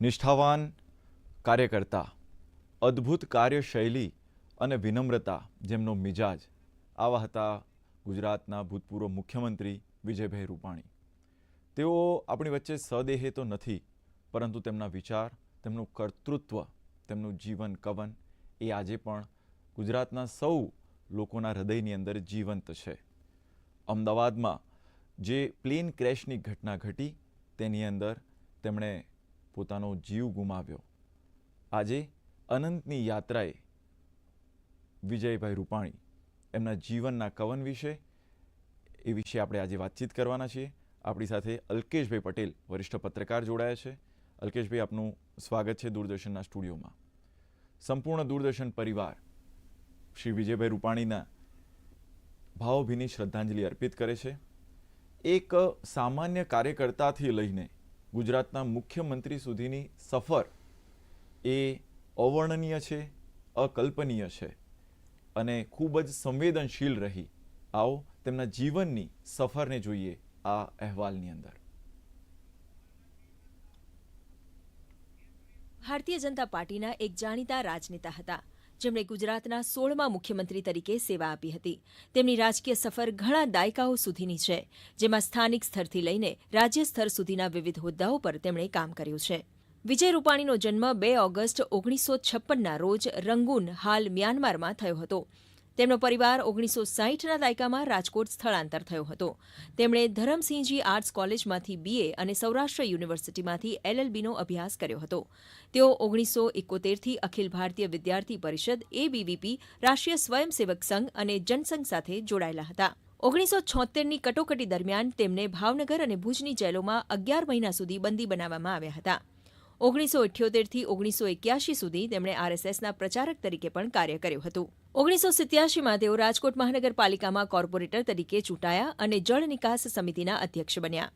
નિષ્ઠાવાન કાર્યકર્તા, અદ્ભુત કાર્યશૈલી અને વિનમ્રતા જેમનો મિજાજ. આવા હતા ગુજરાતના ભૂતપૂર્વ મુખ્યમંત્રી વિજયભાઈ રૂપાણી. તેઓ આપણી વચ્ચે સદેહે તો નથી, પરંતુ તેમના વિચાર, તેમનું કર્તૃત્વ, તેમનું જીવન કવન એ આજે પણ ગુજરાતના સૌ લોકોના હૃદયની અંદર જીવંત છે. અમદાવાદમાં જે પ્લેન ક્રેશની ઘટના ઘટી, તેની અંદર તેમણે પોતાનો જીવ ગુમાવ્યો. આજે અનંતની યાત્રાએ વિજયભાઈ રૂપાણી એમના જીવનના કવન વિશે, એ વિશે આપણે આજે વાતચીત કરવાના છીએ. આપણી સાથે અલ્કેશભાઈ પટેલ, વરિષ્ઠ પત્રકાર જોડાયા છે. અલ્કેશભાઈ, આપનું સ્વાગત છે દૂરદર્શનના સ્ટુડિયોમાં. સંપૂર્ણ દૂરદર્શન પરિવાર શ્રી વિજયભાઈ રૂપાણીના ભાવભીની શ્રદ્ધાંજલિ અર્પિત કરે છે. એક સામાન્ય કાર્યકર્તાથી લઈને ગુજરાતના મુખ્યમંત્રી સુધીની સફર એ અવર્ણનીય છે, અકલ્પનીય છે અને ખૂબ જ સંવેદનશીલ રહી. આવો તેમના જીવનની સફરને જોઈએ આ અહેવાલની અંદર. ભારતીય જનતા પાર્ટીના એક જાણીતા રાજનેતા હતા. જેમણે ગુજરાતના સોળમા મુખ્યમંત્રી તરીકે સેવા આપી હતી. તેમની રાજકીય સફર ઘણા દાયકાઓ સુધીની છે, જેમાં સ્થાનિક સ્તરથી લઈને રાજ્ય સ્તર સુધીના વિવિધ હોદ્દાઓ પર તેમણે કામ કર્યું છે. વિજય રૂપાણીનો જન્મ બે ઓગસ્ટ ઓગણીસો છપ્પનના રોજ રંગૂન, હાલ મ્યાનમારમાં થયો હતો. તેમનો પરિવાર ઓગણીસો સાહીઠના દાયકામાં રાજકોટ સ્થળાંતર થયો હતો. તેમણે ધરમસિંહજી આર્ટ્સ કોલેજમાંથી બીએ અને સૌરાષ્ટ્ર યુનિવર્સિટીમાંથી એલએલબીનો અભ્યાસ કર્યો હતો. તેઓ ઓગણીસો એકોતેરથી અખિલ ભારતીય વિદ્યાર્થી પરિષદ એબીવીપી રાષ્ટ્રીય સ્વયંસેવક સંઘ અને જનસંઘ સાથે જોડાયેલા હતા. ઓગણીસો છોતેરની કટોકટી દરમિયાન તેમને ભાવનગર અને ભુજની જેલોમાં અગિયાર મહિના સુધી બંદી બનાવવામાં આવ્યા હતા. ઓગણીસો ઇઠ્યોતેરથી ઓગણીસો એક્યાસી સુધી તેમણે આરએસએસના પ્રચારક તરીકે પણ કાર્ય કર્યું હતું. ઓગણીસો સિત્યાસીમાં તેઓ રાજકોટ મહાનગરપાલિકામાં કોર્પોરેટર તરીકે ચૂંટાયા અને જળ નિકાસ સમિતિના અધ્યક્ષ બન્યા.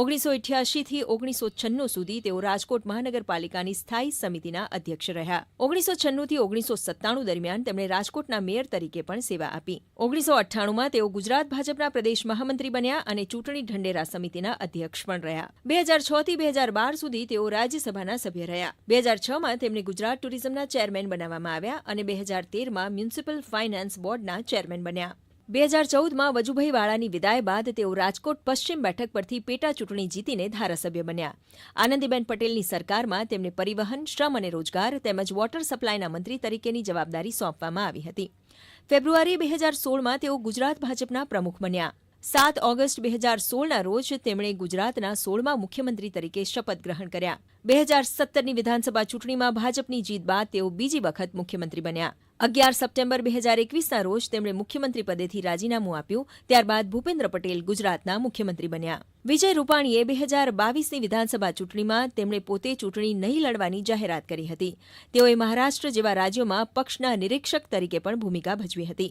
ઓગણીસો અઠ્યાસીથી ઓગણીસો છન્નું સુધી તેઓ રાજકોટ મહાનગરપાલિકાની સ્થાયી સમિતિના અધ્યક્ષ રહ્યા. ઓગણીસો છન્નુંથી ઓગણીસો સત્તાણું દરમિયાન તેમણે રાજકોટના મેયર તરીકે પણ સેવા આપી. ઓગણીસો અઠ્ઠાણુંમાં તેઓ ગુજરાત ભાજપના પ્રદેશ મહામંત્રી બન્યા અને ચૂંટણી ઢંઢેરા સમિતિના અધ્યક્ષ પણ રહ્યા. બે હજાર છથી બે હજાર બાર સુધી તેઓ રાજ્યસભાના સભ્ય રહ્યા. બે હજાર છમાં તેમને ગુજરાત ટુરિઝમના ચેરમેન બનાવવામાં આવ્યા અને બે હજાર તેરમાં મ્યુનિસિપલ ફાઇનાન્સ બોર્ડના ચેરમેન બન્યા. બે હજાર ચૌદમાં વજુભાઈ વાળાની વિદાય બાદ તેઓ રાજકોટ પશ્ચિમ બેઠક પરથી પેટા ચૂંટણી જીતીને ધારાસભ્ય બન્યા. આનંદીબેન પટેલની સરકારમાં તેમને પરિવહન, શ્રમ અને રોજગાર તેમજ વોટર સપ્લાયના મંત્રી તરીકેની જવાબદારી સોંપવામાં આવી હતી. ફેબ્રુઆરી બે હજાર સોળમાં તેઓ ગુજરાત ભાજપના પ્રમુખ બન્યા. સાત ઓગસ્ટ બે હજાર સોળના રોજ તેમણે ગુજરાતના સોળમાં મુખ્યમંત્રી તરીકે શપથ ગ્રહણ કર્યા. બે હજાર સત્તરની વિધાનસભા ચૂંટણીમાં ભાજપની જીત બાદ તેઓ બીજી વખત મુખ્યમંત્રી બન્યા. અગિયાર સપ્ટેમ્બર બે હજાર એકવીસના રોજ તેમણે મુખ્યમંત્રી પદેથી રાજીનામું આપ્યું. ત્યારબાદ ભૂપેન્દ્ર પટેલ ગુજરાતના મુખ્યમંત્રી બન્યા. વિજય રૂપાણીએ બે હજાર બાવીસની વિધાનસભા ચૂંટણીમાં તેમણે પોતે ચૂંટણી નહીં લડવાની જાહેરાત કરી હતી. તેઓએ મહારાષ્ટ્ર જેવા રાજ્યોમાં પક્ષના નિરીક્ષક તરીકે પણ ભૂમિકા ભજવી હતી.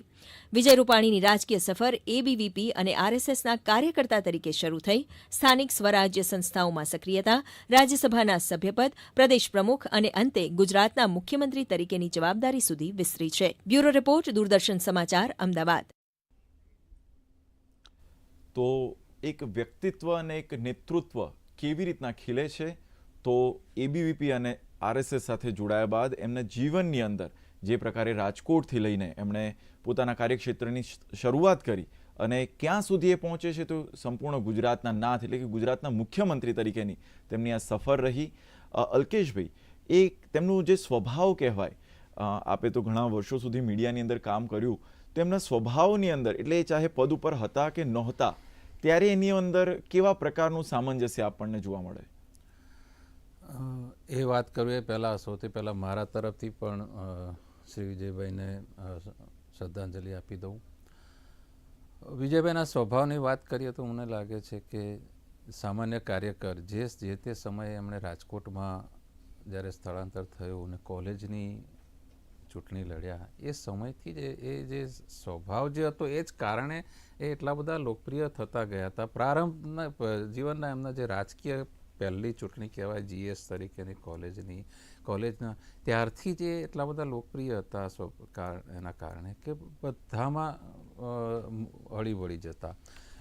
વિજય રૂપાણીની રાજકીય સફર એબીવીપી અને આરએસએસના કાર્યકર્તા તરીકે શરૂ થઈ. સ્થાનિક સ્વરાજ્ય સંસ્થાઓમાં સક્રિયતા, રાજ્યસભાના સભ્યપદ પ્રદેશ પ્રમુખ અને અંતે ગુજરાતના મુખ્યમંત્રી તરીકેની જવાબદારી સુધી વિસ્તરી છે. બ્યુરો રિપોર્ટ, દૂરદર્શન સમાચાર, અમદાવાદ. તો એક વ્યક્તિત્વ અને એક નેતૃત્વ કેવી રીતના ખીલે છે? તો એબીવીપી અને આરએસએસ સાથે જોડાયા બાદ એમના જીવનની અંદર જે પ્રકારે રાજકોટથી લઈને એમણે પોતાના કાર્યક્ષેત્રની શરૂઆત કરી અને ક્યાં સુધી એ પહોંચે છે તો સંપૂર્ણ ગુજરાતના નાથ એટલે કે ગુજરાતના મુખ્યમંત્રી તરીકેની તેમની આ સફર રહી. અલ્કેશભાઈ, એ તેમનું જે સ્વભાવ કહેવાય આપે તો ઘણા વર્ષો સુધી મીડિયાની અંદર કામ કર્યું, તેમના સ્વભાવની અંદર, એટલે એ ચાહે પદ ઉપર હતા કે નહોતા, ત્યારે એની અંદર કેવા પ્રકારનું સામંજસ્ય આપણને જોવા મળે? એ વાત કરું એ પહેલાં સૌથી પહેલાં મારા તરફથી પણ શ્રી વિજયભાઈને શ્રદ્ધાંજલિ આપી દઉં. વિજયભાઈના સ્વભાવની વાત કરીએ તો મને લાગે છે કે સામાન્ય કાર્યકર જે જે તે સમયે એમણે રાજકોટમાં જ્યારે સ્થળાંતર થયું અને કોલેજની ચૂંટણી લડ્યા, એ સમયથી જ એ જે સ્વભાવ જે હતો એ જ કારણે એ એટલા બધા લોકપ્રિય થતા ગયા હતા. પ્રારંભના જીવનના એમના જે રાજકીય પહેલી ચૂંટણી કહેવાય, જીએસ તરીકેની કોલેજની, કોલેજના, ત્યારથી જ એટલા બધા લોકપ્રિય હતા એના કારણે કે બધામાં હળી વળી જતા.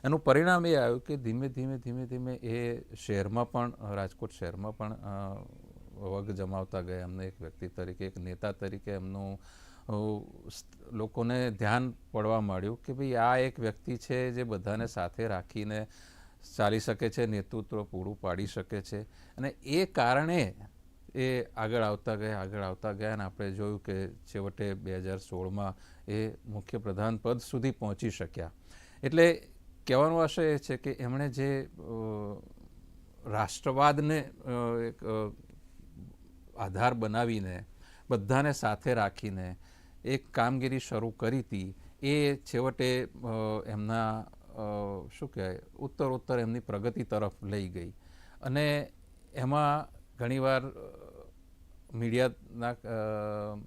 એનું પરિણામ એ આવ્યું કે ધીમે ધીમે ધીમે ધીમે એ શહેરમાં પણ, રાજકોટ શહેરમાં પણ વગ જમાવતા ગયા. એમને એક વ્યક્તિ તરીકે, એક નેતા તરીકે એમનું લોકોને ધ્યાન પડવા માંડ્યું કે ભાઈ આ એક વ્યક્તિ છે જે બધાને સાથે રાખીને ચાલી શકે છે, નેતૃત્વ પૂરું પાડી શકે છે. અને એ કારણે એ આગળ આવતા ગયા, આગળ આવતા ગયા અને આપણે જોયું કે છેવટે બે હજાર સોળમાં એ મુખ્ય પ્રધાન પદ સુધી પહોંચી શક્યા. એટલે કહેવાનો આશય એ છે કે એમણે જે રાષ્ટ્રવાદને એક આધાર બનાવીને, બધાને સાથે રાખીને એક કામગીરી શરૂ કરી હતી, એ છેવટે એમના શું કહેવાય ઉત્તર ઉત્તર એમની પ્રગતિ તરફ લઈ ગઈ. અને એમાં ઘણીવાર મીડિયાના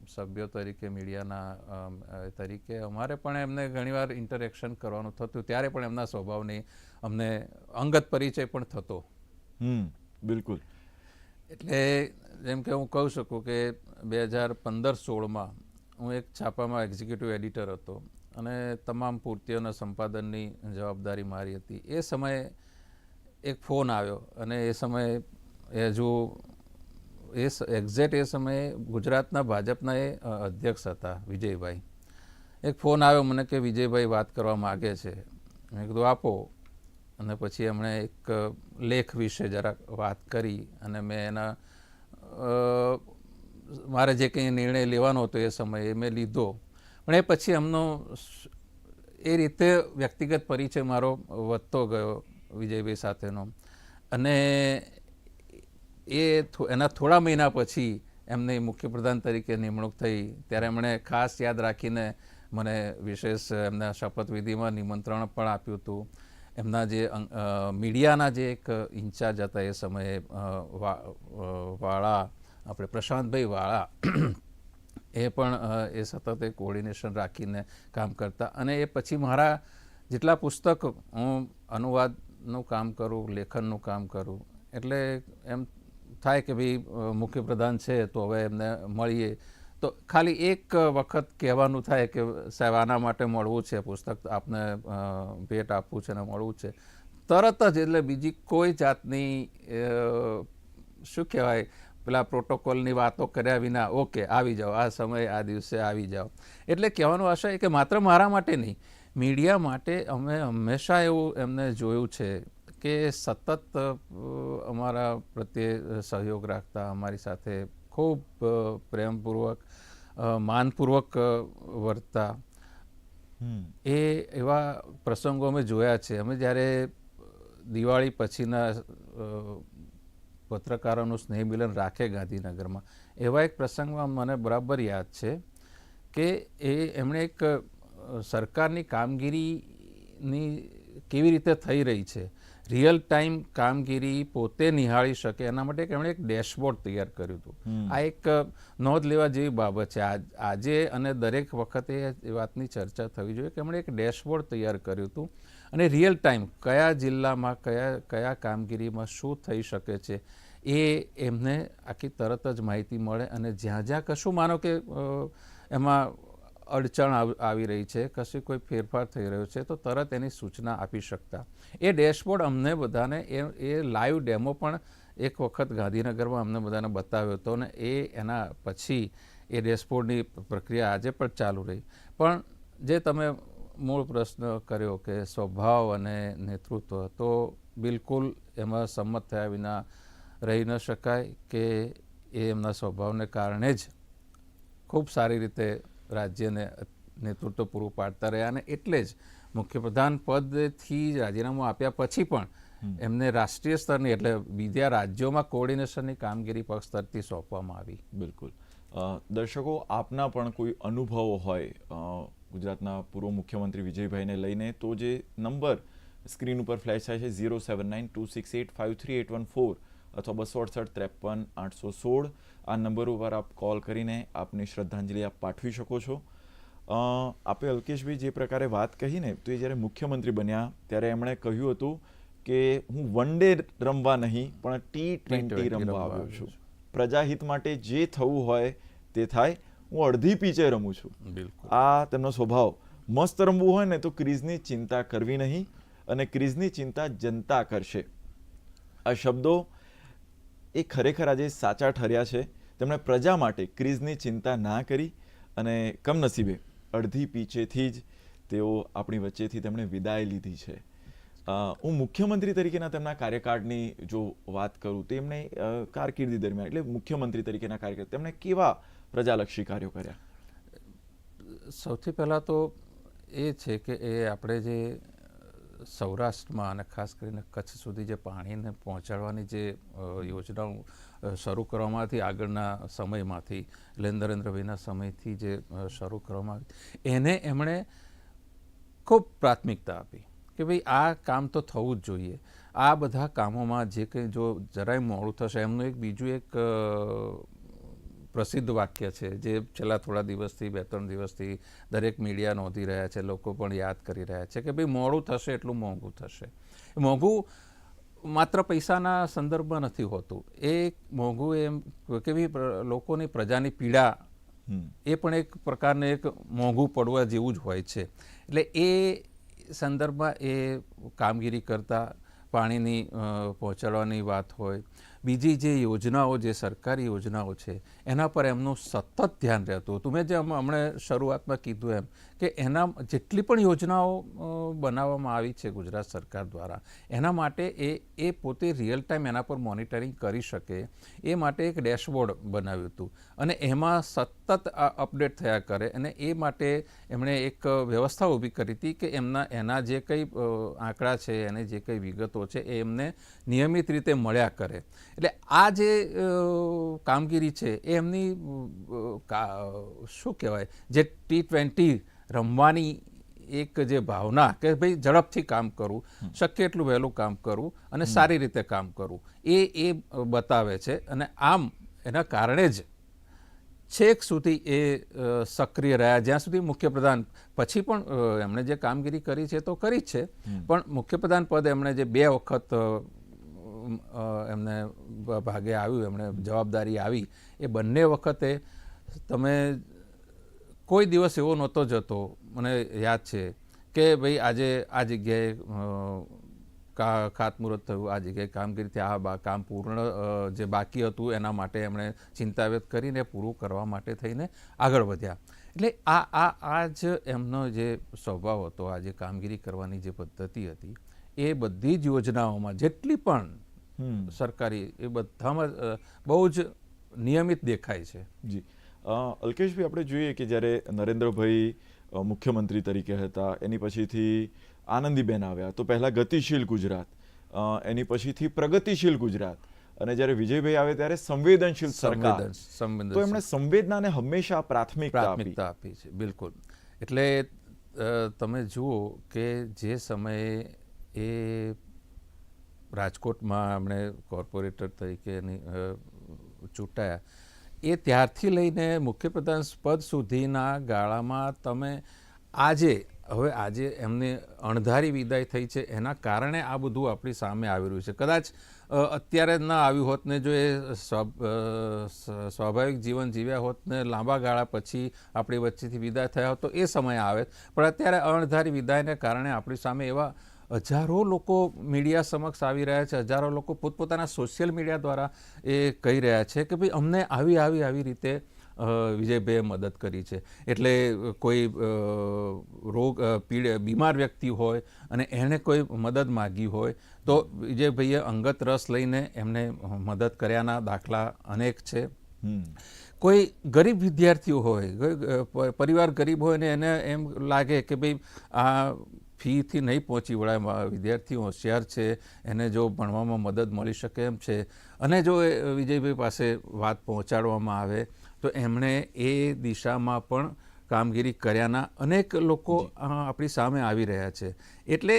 સભ્યો તરીકે મીડિયાના તરીકે અમારે પણ એમને ઘણીવાર ઇન્ટરેક્શન કરવાનું થતું. ત્યારે પણ એમના સ્વભાવની અમને અંગત પરિચય પણ થતો. હમ બિલકુલ. એટલે જેમ કે હું કહી શકું કે બે હજાર પંદર સોળમાં હું એક છાપામાં એક્ઝિક્યુટિવ એડિટર હતો અને તમામ પૂર્તિઓના સંપાદનની જવાબદારી મારી હતી. એ સમયે એક ફોન આવ્યો અને એ સમયે એ હજુ એ એક્ઝેક્ટ એ સમયે ગુજરાતના ભાજપના એ અધ્યક્ષ હતા, વિજયભાઈ. એક ફોન આવ્યો મને કે, વિજયભાઈ, વાત કરવા માગે છે. મેં કીધું, આપો. અને પછી એમણે એક લેખ વિશે જરાક વાત કરી અને મેં એના મારે જે કંઈ નિર્ણય લેવાનો હતો એ સમયે મેં લીધો. પણ એ પછી એમનો એ રીતે વ્યક્તિગત પરિચય મારો વધતો ગયો વિજયભાઈ સાથેનો. અને એ એના થોડા મહિના પછી એમની મુખ્યપ્રધાન તરીકે નિમણૂક થઈ. ત્યારે એમણે ખાસ યાદ રાખીને મને વિશેષ એમના શપથવિધિમાં નિમંત્રણ પણ આપ્યું હતું. એમના જે મીડિયાના જે એક ઇન્ચાર્જ હતા એ સમયે વાળા, આપણે પ્રશાંતભાઈ વાળા, એ પણ એ સતત એ કોર્ડિનેશન રાખીને કામ કરતા. અને એ પછી મારા જેટલા પુસ્તક હું અનુવાદનું કામ કરું, લેખનનું કામ કરું, એટલે એમ થાય કે ભાઈ મુખ્યપ્રધાન છે, તો હવે એમને મળીએ. તો ખાલી એક વખત કહેવાનું થાય કે સાહેબ, આના માટે મળવું છે પુસ્તક, આપને ભેટ આપવું છે ને મળવું છે. તરત જ એટલે બીજી કોઈ જાતની શું કહેવાય, પેલા પ્રોટોકોલની વાતો કર્યા વિના, ઓકે, આવી જાઓ, આ સમયે, આ દિવસે આવી જાઓ. એટલે કહેવાનો આશય કે માત્ર મારા માટે નહીં, મીડિયા માટે અમે હંમેશા એવું એમને જોયું છે કે સતત અમારા પ્રત્યે સહયોગ રાખતા અમારી સાથે ખૂબ પ્રેમપૂર્વક માનપૂર્વક વર્તા. વર્તતા એ એવા પ્રસંગો અમે જોયા છે. અમે જ્યારે દિવાળી પછીના પત્રકારોનું સ્નેહ મિલન રાખે ગાંધીનગરમાં એવા એક પ્રસંગમાં મને બરાબર યાદ છે કે એ એમણે એક સરકારની કામગીરીની કેવી રીતે થઈ રહી છે. રિયલ ટાઈમ કામગીરી પોતે નિહાળી શકે એના માટે એમણે એક ડેશબોર્ડ તૈયાર કર્યું હતું. આ એક નોંધ લેવા જેવી બાબત છે. આજે અને દરેક વખતે એ વાતની ચર્ચા થવી જોઈએ કે એમણે એક ડેશબોર્ડ તૈયાર કર્યું હતું. અને રિયલ ટાઈમ કયા જિલ્લામાં કયા કયા કામગીરીમાં શું થઈ શકે છે એ એમને આખી તરત જ માહિતી મળે અને જ્યાં જ્યાં કશું માનો કે એમાં અડચણ આવ- રહી છે, કશું કોઈ ફેરફાર થઈ રહ્યો છે, તો તરત એની સૂચના આપી શકતા. એ ડેશબોર્ડ અમને બધાને, એ એ લાઈવ ડેમો પણ એક વખત ગાંધીનગરમાં અમને બધાને બતાવ્યો હતો અને એ એના પછી એ ડેશબોર્ડની પ્રક્રિયા આજે પણ ચાલુ રહી. પણ જે તમે મૂળ પ્રશ્ન કર્યો કે સ્વભાવ અને નેતૃત્વ, તો બિલકુલ એમાં સંમત થયા વિના રહી ન શકાય કે એ એમના સ્વભાવને કારણે જ ખૂબ સારી રીતે રાજ્યને નેતૃત્વ પૂરું પાડતા રહ્યા અને એટલે જ મુખ્યપ્રધાન પદથી રાજીનામું આપ્યા પછી પણ એમને રાષ્ટ્રીય સ્તરની એટલે બીજા રાજ્યોમાં કોઓર્ડિનેશનની કામગીરી પક્ષ સ્તરથી સોંપવામાં આવી. બિલકુલ. દર્શકો આપના પણ કોઈ અનુભવો હોય ગુજરાતના પૂર્વ મુખ્યમંત્રી વિજયભાઈને લઈને તો જે નંબર સ્ક્રીન ઉપર ફ્લેશ થાય છે zero seven nine two six eight five three eight one four અથવા બસો અડસઠ ત્રેપન આઠસો સોળ. આ નંબર ઉપર આપ કોલ કરીને આપની શ્રદ્ધાંજલિ આપ પાઠવી શકો છો. આપે અલ્કેશભાઈ જે પ્રકારે વાત કહીને તો એ જ્યારે મુખ્યમંત્રી બન્યા ત્યારે એમણે કહ્યું હતું કે હું વન ડે રમવા નહીં પણ ટી ટ્વેન્ટી T20 રમવા આવ્યો છું. પ્રજાહિત માટે જે થવું હોય તે થાય. હું અડધી પીચે રમું છું. આ તેમનો સ્વભાવ. મસ્ત રમવું હોય ને તો ક્રિઝની ચિંતા કરવી નહીં અને ક્રિઝની ચિંતા જનતા કરશે. આ શબ્દો એ ખરેખર આજે સાચા ઠર્યા છે. તેમણે પ્રજા માટે ક્રિઝની ચિંતા ના કરી અને કમનસીબે અડધી પીચેથી જ તેઓ આપણી વચ્ચેથી તેમણે વિદાય લીધી છે. હું મુખ્યમંત્રી તરીકેના તેમના કાર્યકાળની જો વાત કરું તો એમણે કારકિર્દી દરમિયાન, એટલે મુખ્યમંત્રી તરીકેના કાર્યકાળ, તેમણે કેવા પ્રજાલક્ષી કાર્યો કર્યા? સૌથી પહેલાં તો એ છે કે એ આપણે જે સૌરાષ્ટ્રમાં અને ખાસ કરીને કચ્છ સુધી જે પાણીને પહોંચાડવાની જે યોજનાઓ શરૂ કરવામાં આગળના સમયમાંથી, એટલે નરેન્દ્રભાઈના સમયથી જે શરૂ કરવામાં આવી, એને એમણે ખૂબ પ્રાથમિકતા આપી કે ભાઈ આ કામ તો થવું જ જોઈએ. આ બધા કામોમાં જે કંઈ જો જરાય મોડું થશે, એમનું એક બીજું એક પ્રસિદ્ધ વાક્ય છે જે છેલ્લા થોડા દિવસથી બે ત્રણ દિવસથી દરેક મીડિયા નોંધી રહ્યા છે લોકો પણ યાદ કરી રહ્યા છે કે ભાઈ મોડું થશે એટલું મોંઘું થશે. મોંઘું માત્ર પૈસાના સંદર્ભમાં નથી હોતું. એ મોંઘું એમ કે ભાઈ લોકોની પ્રજાની પીડા એ પણ એક પ્રકારને એક મોંઘું પડવા જેવું જ હોય છે. એટલે એ સંદર્ભમાં એ કામગીરી કરતા પાણીની પહોંચાડવાની વાત હોય બીજી જે યોજનાઓ, જે સરકારી યોજનાઓ છે, એના પર એમનું સતત ધ્યાન રહેતું હતું. મેં જે હમણે શરૂઆતમાં કીધું એમ કે એના જેટલી પણ યોજનાઓ બનાવવામાં આવી છે ગુજરાત સરકાર દ્વારા, એના માટે એ એ પોતે રિયલ ટાઈમ એના પર મોનિટરિંગ કરી શકે, એ માટે એક ડેશબોર્ડ બનાવ્યું હતું. અને એમાં સતત આ અપડેટ થયા કરે અને એ માટે એમણે એક વ્યવસ્થા ઊભી કરી હતી કે એમના, એના જે કંઈ આંકડા છે, એને જે કંઈ વિગતો છે, એ એમને નિયમિત રીતે મળ્યા કરે. એટલે આ જે કામગીરી છે એ એમની શું કહેવાય જે ટી ટ્વેન્ટી રમવાની એક જે ભાવના કે ભાઈ ઝડપથી કામ કરવું શક્ય એટલું વહેલું કામ કરવું અને સારી રીતે કામ કરવું એ એ બતાવે છે. અને આમ એના કારણે જ છેક સુધી એ સક્રિય રહ્યા. જ્યાં સુધી મુખ્યપ્રધાન પછી પણ એમણે જે કામગીરી કરી છે તો કરી જ છે. પણ મુખ્યપ્રધાન પદ એમણે જે બે વખત એમને ભાગે આવ્યું એમણે જવાબદારી આવી, એ બંને વખતે તમે કોઈ દિવસ એવો નહોતો જતો, મને યાદ છે કે ભાઈ આજે, આ જગ્યાએ ખાતમુહૂર્ત થયું, આ જગ્યાએ કામગીરી થઈ, આ કામ પૂર્ણ જે બાકી હતું, એના માટે એમણે ચિંતા વ્યક્ત કરીને પૂરું કરવા માટે થઈને આગળ વધ્યા. એટલે આ આ આ જ એમનો જે સ્વભાવ હતો, આ જે કામગીરી કરવાની જે પદ્ધતિ હતી, એ બધી જ યોજનાઓમાં જેટલી પણ સરકારી એ બધામાં બહુ જ નિયમિત દેખાય છે. જી. અલ્કેશભાઈ આપણે જોઈએ કે જ્યારે નરેન્દ્રભાઈ મુખ્યમંત્રી તરીકે હતા એની પછીથી આનંદીબેન આવ્યા તો પહેલાં ગતિશીલ ગુજરાત એની પછીથી પ્રગતિશીલ ગુજરાત અને જ્યારે વિજયભાઈ આવે ત્યારે સંવેદનશીલ સરકાર. તો એમણે સંવેદનાને હંમેશા પ્રાથમિકતા આપી. છે બિલકુલ. એટલે તમે જુઓ કે જે સમયે એ રાજકોટમાં એમણે કોર્પોરેટર તરીકે ચૂંટાયા. એ ત્યારથી લઈને મુખ્યપ્રધાન પદ સુધીના ગાળામાં તમે આજે, હવે આજે એમને અણધારી વિદાય થઈ છે, એના કારણે આ બધું આપણી સામે આવી રહ્યું છે. કદાચ અત્યારે ના આવ્યું હોત ને જો એ સ્વાભાવિક જીવન જીવ્યા હોત ને લાંબા ગાળા પછી આપણી વચ્ચેથી વિદાય થયા હોત તો એ સમય આવે. પણ અત્યારે અણધારી વિદાયને કારણે આપણી સામે એવા હજારો લોકો મીડિયા સમક્ષ આવી રહ્યા છે હજારો લોકો પોતપોતાના સોશિયલ મીડિયા દ્વારા એ કહી રહ્યા છે કે ભાઈ અમને આવી આવી આવી રીતે વિજયભાઈએ મદદ કરી છે. એટલે કોઈ રોગ પીડ બીમાર વ્યક્તિ હોય અને એણે કોઈ મદદ માગી હોય તો વિજયભાઈએ અંગત રસ લઈને એમને મદદ કર્યાના દાખલા અનેક છે. કોઈ ગરીબ વિદ્યાર્થીઓ હોય પરિવાર ગરીબ હોય ને એને એમ લાગે કે ભાઈ આ ફીથી નહીં પહોંચી વળાય વિદ્યાર્થીઓ વિદ્યાર્થી હોશિયાર છે એને જો ભણવામાં મદદ મળી શકે એમ છે. અને જો એ વિજયભાઈ પાસે વાત પહોંચાડવામાં આવે તો એમણે એ દિશામાં પણ કામગીરી કર્યાના અનેક લોકો આપણી સામે આવી રહ્યા છે. એટલે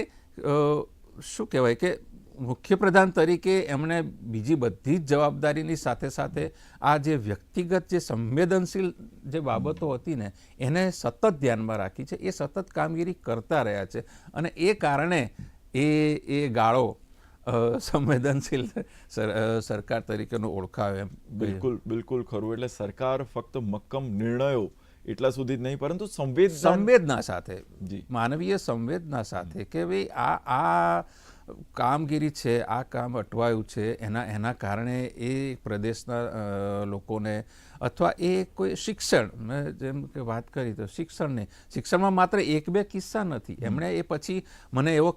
શું કહેવાય કે મુખ્યપ્રધાન તરીકે એમણે બીજી બધી જ જવાબદારીની સાથે સાથે આ જે વ્યક્તિગત જે સંવેદનશીલ જે બાબતો હતી ને એને સતત ધ્યાનમાં રાખી છે. એ સતત કામગીરી કરતા રહ્યા છે અને એ કારણે એ એ ગાળો સંવેદનશીલ સરકાર તરીકેનો ઓળખાવે એમ. બિલકુલ બિલકુલ ખરું. એટલે સરકાર ફક્ત મક્કમ નિર્ણયો એટલા સુધી જ નહીં પરંતુ સંવેદના સંવેદના સાથે માનવીય સંવેદના સાથે કે ભાઈ આ આ કામગીરી છે આ કામ અટવાયું છે એના એના કારણે એ પ્રદેશના લોકોને અથવા એ કોઈ શિક્ષણ મેં જેમ કે વાત કરી તો શિક્ષણને શિક્ષણમાં માત્ર એક બે કિસ્સા નથી. એમણે એ પછી મને એવો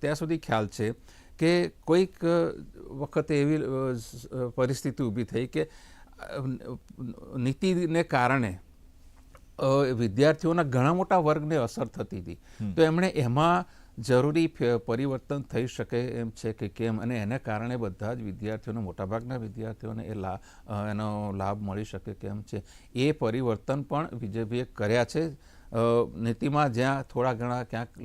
ત્યાં સુધી ખ્યાલ છે કે કોઈક વખતે એવી પરિસ્થિતિ ઊભી થઈ કે નીતિને કારણે વિદ્યાર્થીઓના ઘણા મોટા વર્ગને અસર થતી હતી. તો એમણે એમાં જરૂરી પરિવર્તન થઈ શકે એમ છે કે કેમ? અને એને કારણે બધા જ વિદ્યાર્થીઓને, મોટાભાગના વિદ્યાર્થીઓને એ લા એનો લાભ મળી શકે કેમ છે? એ પરિવર્તન પણ બીજેપીએ કર્યા છે. નીતિમાં જ્યાં થોડા ઘણા ક્યાંક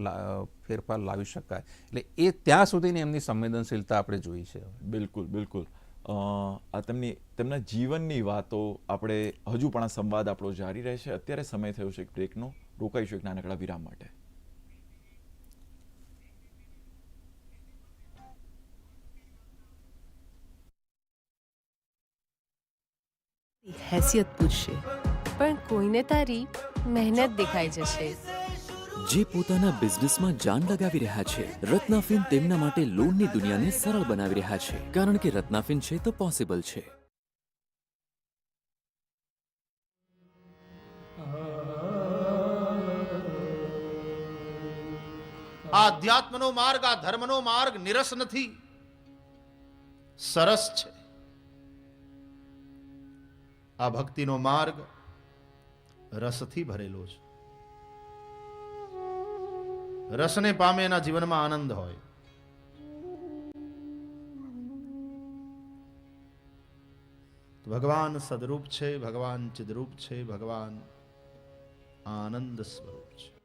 ફેરફાર લાવી શકાય. એટલે એ ત્યાં સુધીની એમની સંવેદનશીલતા આપણે જોઈ છે બિલકુલ બિલકુલ. આ તેમની, તેમના જીવનની વાતો આપણે હજુ પણ આ સંવાદ આપણો જારી રહેશે. અત્યારે સમય થયો છે એક બ્રેકનો રોકાઈશું એક નાનકડા વિરામ માટે. હેસિયત પૂછશે પણ કોઈને તારી મહેનત દેખાઈ જશે. જે પોતાના બિઝનેસમાં જાન લગાવી રહ્યા છે રત્નાફિન તેમના માટે લોનની દુનિયાને સરળ બનાવી રહ્યા છે. કારણ કે રત્નાફિન છે તો પોસિબલ છે. આ અધ્યાત્મનો માર્ગ આ ધર્મનો માર્ગ નિરસ નથી. સરસ છે. આ ભક્તિનો માર્ગ રસથી ભરેલો છે. રસને પામે એના જીવનમાં આનંદ હોય. ભગવાન સદરૂપ છે, ભગવાન ચિદરૂપ છે, ભગવાન આનંદ સ્વરૂપ છે.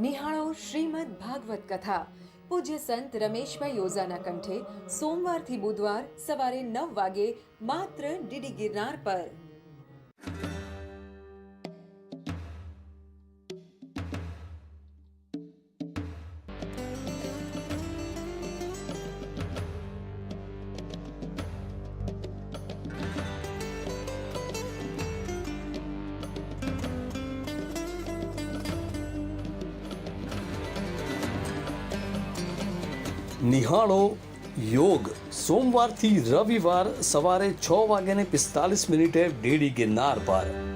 નિહાળો શ્રીમદ ભાગવત કથા. પૂજ્ય સંત રમેશભાઈ યોઝાના કંઠે સોમવારથી બુધવાર સવારે નવ વાગે માત્ર ડીડી ગિરનાર પર. નિહાળો. યોગ. સોમવારથી રવિવાર સવારે છ વાગ્યાને પિસ્તાલીસ મિનિટે ડીડી ગિરનાર પર.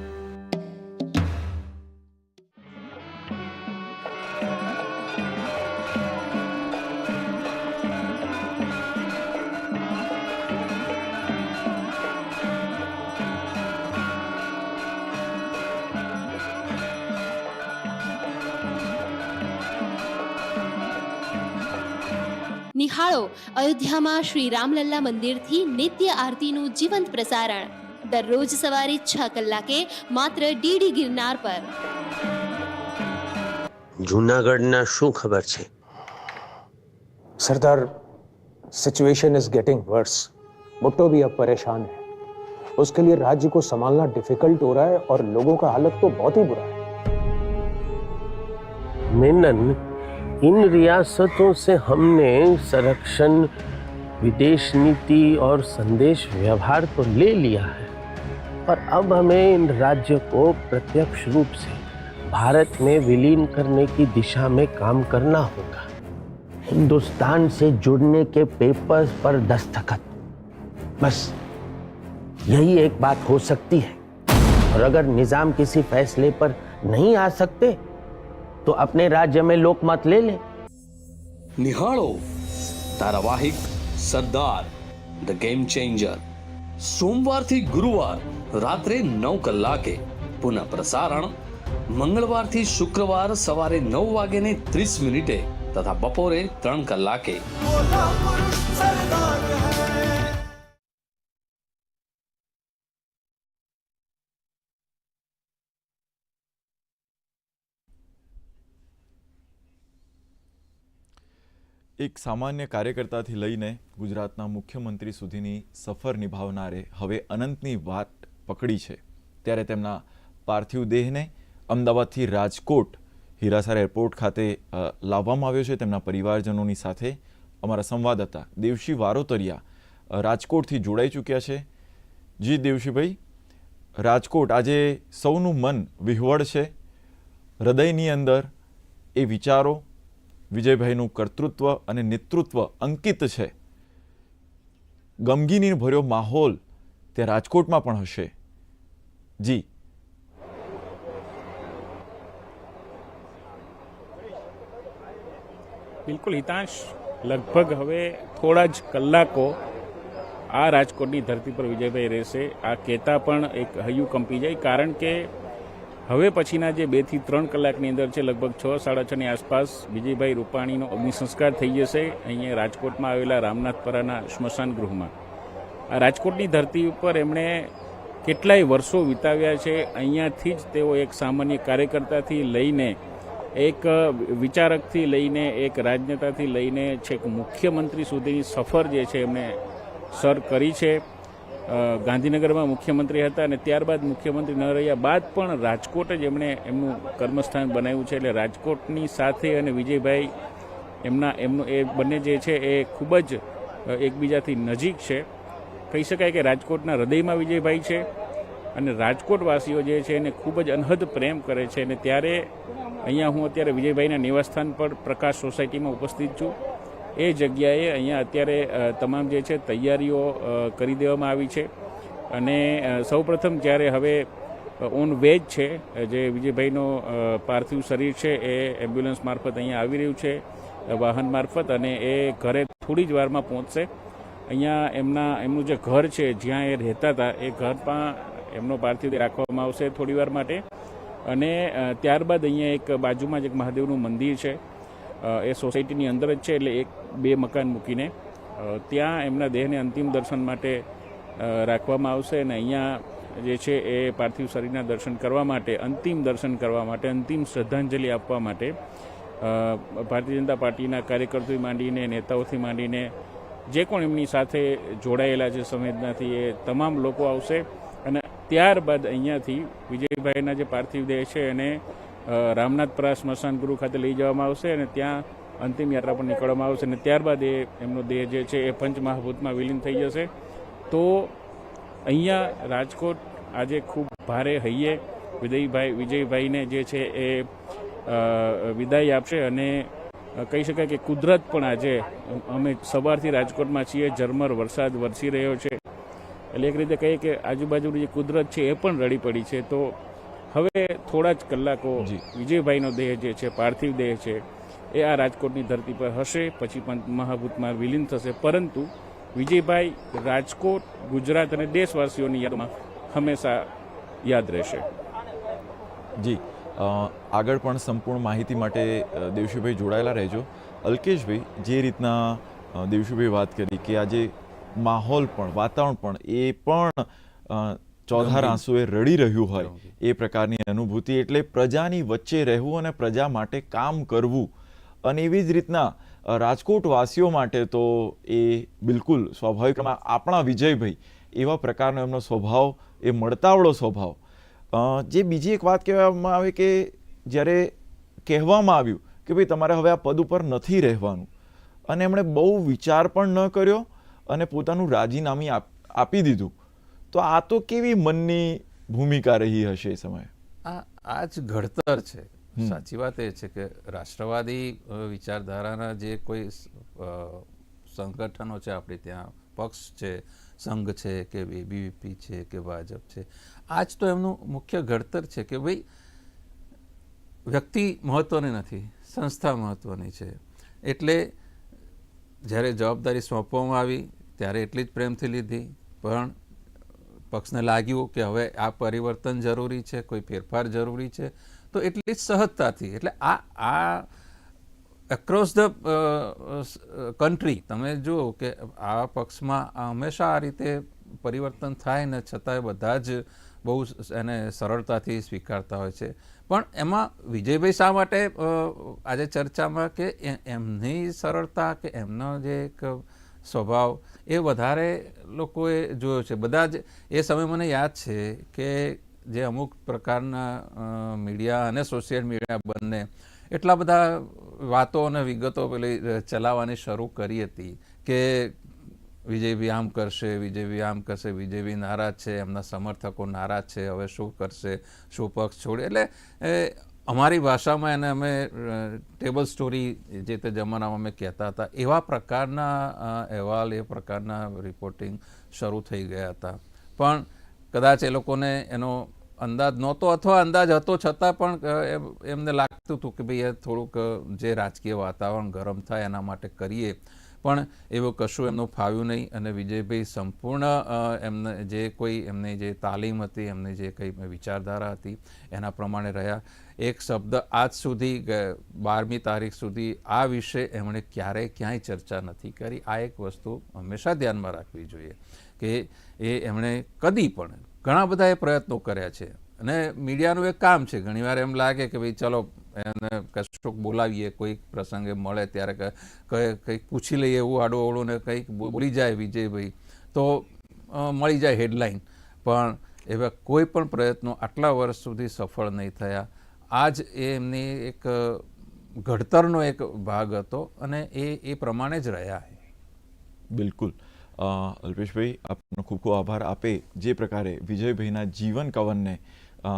નિહાળો અયોધ્યામાં શ્રી રામલલ્લા મંદિરથી નિત્ય આરતીનું જીવંત પ્રસારણ દરરોજ સવારે છ કલાકે માત્ર ડીડી ગિરનાર પર જૂનાગઢના શું ખબર છે Sardar situation is getting worse Bhutto भी अब परेशान है उसके लिए राज्य को संभालना डिफिकल्ट हो रहा है और लोगों का हालत तो बहुत ही बुरा है मेनन इन रियासतों से हमने संरक्षण, विदेश नीति और संदेश व्यवहार तो ले लिया है। पर अब हमें इन राज्यों को प्रत्यक्ष रूप से भारत में विलीन करने की दिशा में काम करना होगा। हिंदुस्तान से जुड़ने के पेपर्स पर दस्तखत। बस, यही एक बात हो सकती है। और अगर निज़ाम किसी फैसले पर नहीं आ सकते तो अपने राज्य में लोकमत ले ले નિહાળો ધારાવાહિક સરદાર ધ ગેમ ચેન્જર સોમવારથી ગુરુવાર રાત્રે નવ કલાકે પુનઃ પ્રસારણ મંગળવારથી શુક્રવાર સવારે નવ વાગ્યાને ત્રીસ મિનિટે તથા બપોરે ત્રણ કલાકે એક સામાન્ય કાર્યકર્તાથી લઈને ગુજરાતના મુખ્યમંત્રી સુધીની સફર નિભાવનારે હવે અનંતની વાત પકડી છે. ત્યારે તેમના પાર્થિવ દેહને અમદાવાદથી રાજકોટ, હીરાસર એરપોર્ટ ખાતે લાવવામાં આવ્યો છે. તેમના પરિવારજનોની સાથે અમારા સંવાદદાતા દેવશી વારોતરિયા રાજકોટથી જોડાઈ ચૂક્યા છે. જી દેવશીભાઈ, રાજકોટ આજે સૌનું મન વિહવળ છે. હૃદયની અંદર એ વિચારો વિજયભાઈનું કર્તૃત્વ અને નેતૃત્વ અંકિત છે. ગમગીની ભર્યો માહોલ તે રાજકોટમાં પણ હશે. જી. બિલકુલ હિતાંશ, લગભગ હવે થોડા જ કલાકો આ રાજકોટની ધરતી પર વિજયભાઈ રહેશે. આ કહેતા પણ એક હૈયું કંપી જાય, કારણ કે હવે પછીના જે બેથી ત્રણ કલાકની અંદર છે, લગભગ છ, સાડા છની આસપાસ વિજયભાઈ રૂપાણીનો અગ્નિસંસ્કાર થઈ જશે અહીંયા રાજકોટમાં આવેલા રામનાથપરાના સ્મશાન ગૃહમાં. આ રાજકોટની ધરતી ઉપર એમણે કેટલાય વર્ષો વિતાવ્યા છે. અહીંયાથી જ તેઓ એક સામાન્ય કાર્યકર્તાથી લઈને, એક વિચારકથી લઈને, એક રાજનેતાથી લઈને છેક મુખ્યમંત્રી સુધીની સફર જે છે એમણે સર કરી છે. ગાંધીનગરમાં મુખ્યમંત્રી હતા અને ત્યારબાદ મુખ્યમંત્રી ન રહ્યા બાદ પણ રાજકોટ જ એમણે એમનું કર્મસ્થાન બનાવ્યું છે એટલે રાજકોટની સાથે અને વિજયભાઈ એમના, એમનું, એ બંને જે છે એ ખૂબ જ એકબીજાથી નજીક છે. કહી શકાય કે રાજકોટના હૃદયમાં વિજયભાઈ છે અને રાજકોટવાસીઓ જે છે એને ખૂબ જ અનહદ પ્રેમ કરે છે. અને ત્યારે અહીંયા હું અત્યારે વિજયભાઈના નિવાસસ્થાન પર પ્રકાશ સોસાયટીમાં ઉપસ્થિત છું. એ જગ્યાએ અહીંયા અત્યારે તમામ જે છે તૈયારીઓ કરી દેવામાં આવી છે. અને સૌપ્રથમ જ્યારે હવે ઓન વેજ છે જે વિજયભાઈનો પાર્થિવ શરીર છે, એ એમ્બ્યુલન્સ મારફત અહીંયા આવી રહ્યું છે વાહન મારફત અને એ ઘરે થોડી જ વારમાં પહોંચશે. અહીંયા એમના, એમનું જે ઘર છે, જ્યાં એ રહેતા હતા, એ ઘરમાં એમનો પાર્થિવ રાખવામાં આવશે થોડી વાર માટે. અને ત્યારબાદ અહીંયા એક બાજુમાં જ એક મહાદેવનું મંદિર છે. એ સોસાયટીની અંદર જ છે એટલે એક, બે મકાન મૂકીને ત્યાં એમના દેહને અંતિમ દર્શન માટે રાખવામાં આવશે અને અહીંયા જે છે એ પાર્થિવ શરીરના દર્શન કરવા માટે, અંતિમ દર્શન કરવા માટે, અંતિમ શ્રદ્ધાંજલિ આપવા માટે ભારતીય જનતા પાર્ટીના કાર્યકર્તાઓથી માંડીને, નેતાઓથી માંડીને, જે કોણ એમની સાથે જોડાયેલા છે સંવેદનાથી એ તમામ લોકો આવશે. અને ત્યારબાદ અહીંયાથી વિજયભાઈના જે પાર્થિવ દેહ છે એને રામનાથપરા સ્મશાન ગૃહ ખાતે લઈ જવામાં આવશે અને ત્યાં અંતિમ યાત્રા પર નીકળવામાં આવશે અને ત્યારબાદ એ એમનો દેહ જે છે એ પંચમહાભૂતમાં વિલીન થઈ જશે. તો અહીંયા રાજકોટ આજે ખૂબ ભારે હૈયે. વિજયભાઈ વિજયભાઈને જે છે એ વિદાય આપશે અને કહી શકાય કે કુદરત પણ આજે અમે સવારથી રાજકોટમાં છીએ. ઝરમર વરસાદ વરસી રહ્યો છે. એટલે એક રીતે કહીએ કે આજુબાજુની જે કુદરત છે એ પણ રડી પડી છે. તો હવે થોડા જ કલાકો. વિજયભાઈનો દેહ જે છે પાર્થિવ દેહ છે એ આ રાજકોટની ધરતી પર હશે પછી પણ મહાભૂતમાં વિલીન થશે. પરંતુ વિજયભાઈ રાજકોટ ગુજરાત અને દેશવાસીઓની યાદમાં હંમેશા યાદ રહેશે. જી. આગળ પણ સંપૂર્ણ માહિતી માટે દેવશીભાઈ જોડાયેલા રહેજો. અલ્કેશભાઈ જે રીતના દેવશીભાઈ વાત કરી કે આજે માહોલ પણ વાતાવરણ પણ એ પણ ચોધાર આંસુએ રડી રહ્યું હોય એ પ્રકારની અનુભૂતિ એટલે પ્રજાની વચ્ચે રહેવું અને પ્રજા માટે કામ કરવું. અને એવી જ રીતના રાજકોટવાસીઓ માટે તો એ બિલકુલ સ્વાભાવિક આપણા વિજયભાઈ એવા પ્રકારનો એમનો સ્વભાવ એ મળતાવળો સ્વભાવ. જે બીજી એક વાત કહેવામાં આવે કે જ્યારે કહેવામાં આવ્યું કે ભાઈ તમારે હવે આ પદ ઉપર નથી રહેવાનું. અને એમણે બહુ વિચાર પણ ન કર્યો અને પોતાનું રાજીનામી આપ- આપી દીધું. તો આ તો કેવી મનની ભૂમિકા રહી હશે એ સમયે? આ આ જ ઘડતર છે. સાચી વાત એ છે કે રાષ્ટ્રવાદી વિચારધારાના જે કોઈ સંગઠનો છે આપણે ત્યાં પક્ષ છે સંઘ છે કે એબીવીપી છે કે ભાજપ છે આ જ તો એમનું મુખ્ય ઘડતર છે કે ભાઈ વ્યક્તિ મહત્વની નથી સંસ્થા મહત્વની છે. એટલે જ્યારે જવાબદારી સોંપવામાં આવી ત્યારે એટલી જ પ્રેમથી લીધી પણ પક્ષને લાગ્યું કે હવે આ પરિવર્તન જરૂરી છે, કોઈ ફેરફાર જરૂરી છે, તો એટલી સહજતાથી, એટલે આ આ એક્રોસ ધ કન્ટ્રી તમે જુઓ કે આ પક્ષમાં હંમેશા આ રીતે પરિવર્તન થાય ને છતાંય બધા જ બહુ એને સરળતાથી સ્વીકારતા હોય છે. પણ એમાં વિજયભાઈ શા માટે આજે ચર્ચામાં કે એમની સરળતા કે એમનો જે એક સ્વભાવ એ વધારે લોકોએ જોયો છે. બધા જ એ સમય મને યાદ છે કે જે અમુક પ્રકારના મીડિયા અને સોશિયલ મીડિયા બંને એટલા બધા વાતો અને વિગતો પેલી ચલાવવાની શરૂ કરી હતી કે વિજયભાઈ આમ કરશે વિજયભાઈ આમ કરશે વિજયભાઈ નારાજ છે, એમના સમર્થકો નારાજ છે, હવે શું કરશે, શું પક્ષ છોડે. એટલે અમારી ભાષામાં એને અમે ટેબલ સ્ટોરી જે તે જમાનામાં અમે કહેતા હતા, એવા પ્રકારના અહેવાલ, એ પ્રકારના રિપોર્ટિંગ શરૂ થઈ ગયા હતા. પણ કદાચ એ લોકોને એનો અંદાજ નહોતો અથવા અંદાજ હતો છતાં પણ એમને લાગતું હતું કે ભાઈ એ થોડુંક જે રાજકીય વાતાવરણ ગરમ થાય એના માટે કરીએ. પણ એવું કશું એમનું ફાવ્યું નહીં અને વિજયભાઈ સંપૂર્ણ એમને જે કોઈ એમની જે તાલીમ હતી, એમની જે કંઈ વિચારધારા હતી, એના પ્રમાણે રહ્યા. એક શબ્દ આજ સુધી બારમી તારીખ સુધી આ વિશે એમણે ક્યારેય ક્યાંય ચર્ચા નથી કરી. આ એક વસ્તુ હંમેશા ધ્યાનમાં રાખવી જોઈએ કે એ એમણે કદી પણ ઘણા બધા એ પ્રયત્નો કર્યા છે. અને મીડિયાનું એક કામ છે. ઘણીવાર એમ લાગે કે ભાઈ ચલો, એને કશુંક બોલાવીએ, કોઈક પ્રસંગે મળે, ત્યારે કંઈક પૂછી લઈએ એવું આડું અવળું ને કંઈક બોલી જાય વિજયભાઈ, તો મળી જાય હેડલાઇન પણ એવા કોઈ પણ પ્રયત્નો આટલા વર્ષ સુધી સફળ નહીં થયા. આ જ એ એમની એક ઘડતરનો એક ભાગ હતો અને એ એ પ્રમાણે જ રહ્યા છે બિલકુલ. અલ્પેશભાઈ આપનો ખૂબ ખૂબ આભાર આપે જે પ્રકારે વિજયભાઈના જીવન કવનને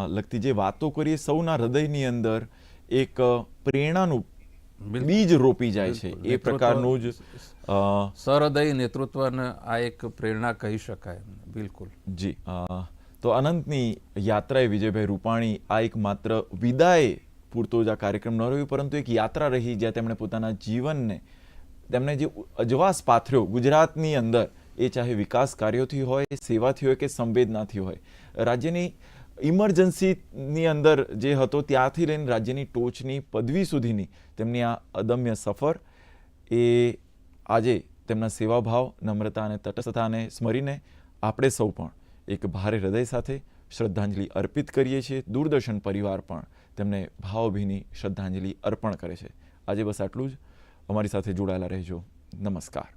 લગતી જે વાતો કરીએ સૌના હૃદયની અંદર એક પ્રેરણાનું બીજ રોપી જાય છે. એ પ્રકારનું જ સહૃદય નેતૃત્વને આ એક પ્રેરણા કહી શકાય બિલકુલ. જી અ, તો અનંતની યાત્રાએ વિજયભાઈ રૂપાણી આ એક માત્ર વિદાય પૂરતો જ આ કાર્યક્રમ ન રહ્યો, પરંતુ એક યાત્રા રહી જ્યાં તેમણે પોતાના જીવનને, તેમણે જે અજવાસ પાથર્યો ગુજરાતની અંદર, એ ચાહે વિકાસ કાર્યોથી હોય, સેવાથી હોય કે સંવેદનાથી હોય, રાજ્યની ઇમરજન્સીની અંદર જે હતો ત્યાંથી લઈને રાજ્યની ટોચની પદવી સુધીની તેમની આ અદમ્ય સફર, એ આજે તેમના સેવાભાવ નમ્રતા અને તટસ્થતાને સ્મરીને આપણે સૌ પણ એક ભારે હૃદય સાથે શ્રદ્ધાંજલિ અર્પિત કરીએ છીએ. દૂરદર્શન પરિવાર પણ તેમને ભાવભીની શ્રદ્ધાંજલિ અર્પણ કરે છે. આજે બસ આટલું જ. અમારી સાથે જોડાયેલા રહેજો. નમસ્કાર.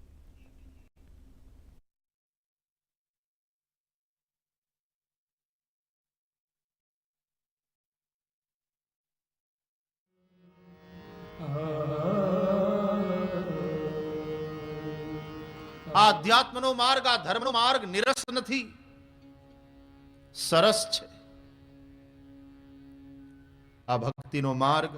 આધ્યાત્મનો માર્ગ, આ ધર્મનો માર્ગ નિરસ નથી. સરસ છે. આ ભક્તિનો માર્ગ